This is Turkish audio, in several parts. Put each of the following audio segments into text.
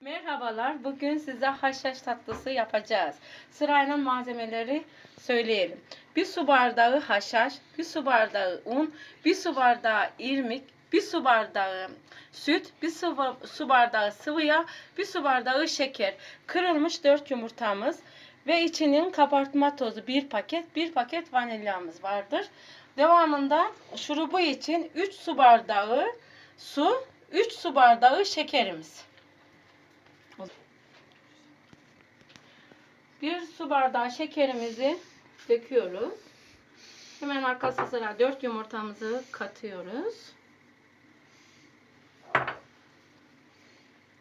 Merhabalar. Bugün size haşhaş tatlısı yapacağız. Sırayla malzemeleri söyleyelim. Bir su bardağı haşhaş, bir su bardağı un, bir su bardağı irmik, bir su bardağı süt, bir su, ba- su bardağı sıvı yağ, bir su bardağı şeker. Kırılmış 4 yumurtamız ve içinin kabartma tozu bir paket, bir paket vanilyamız vardır. Devamında şurubu için 3 su bardağı su, 3 su bardağı şekerimiz. Bir su bardağı şekerimizi döküyoruz. Hemen arkası sıra 4 yumurtamızı katıyoruz.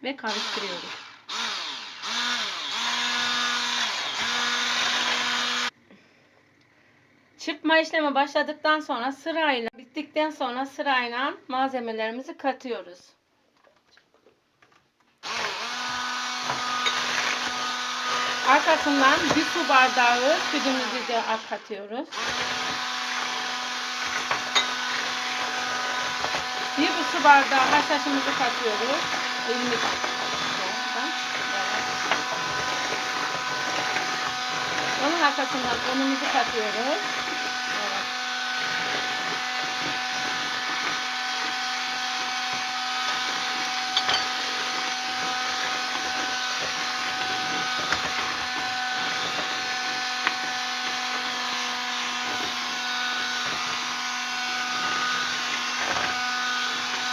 Ve karıştırıyoruz. Çırpma işlemi başladıktan sonra sırayla bittikten sonra sırayla malzemelerimizi katıyoruz. Arkasından bir su bardağı sütümüzü de katıyoruz. Bir bu su bardağı haşhaşımızı katıyoruz. İrmik. Onun arkasından unumuzu katıyoruz.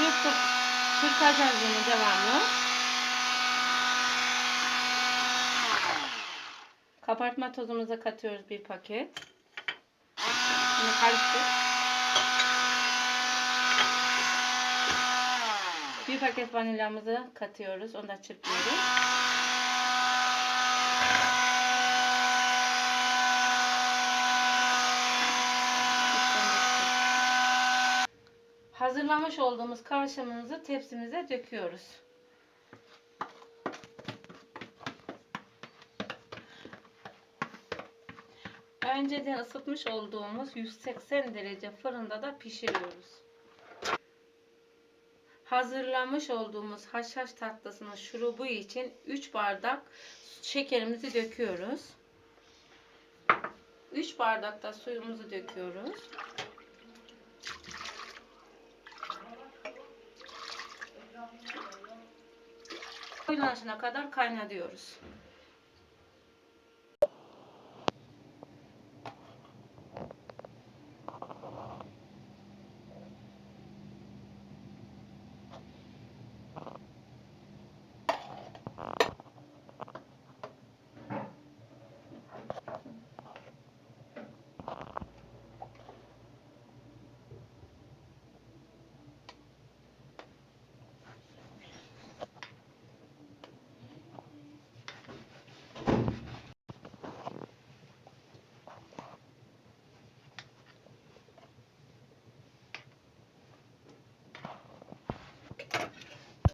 Çırpıp çırpacağız bunu devamlı. Kabartma tozumuzu katıyoruz bir paket. Bunu karıştır. Bir paket vanilyamızı katıyoruz. Onu da çırpıyoruz. Hazırlamış olduğumuz karışımımızı tepsimize döküyoruz. Önceden ısıtmış olduğumuz 180 derece fırında da pişiriyoruz. Hazırlamış olduğumuz haşhaş tatlısının şurubu için 3 bardak şekerimizi döküyoruz. 3 bardak da suyumuzu döküyoruz. Koyulanışına kadar kaynatıyoruz.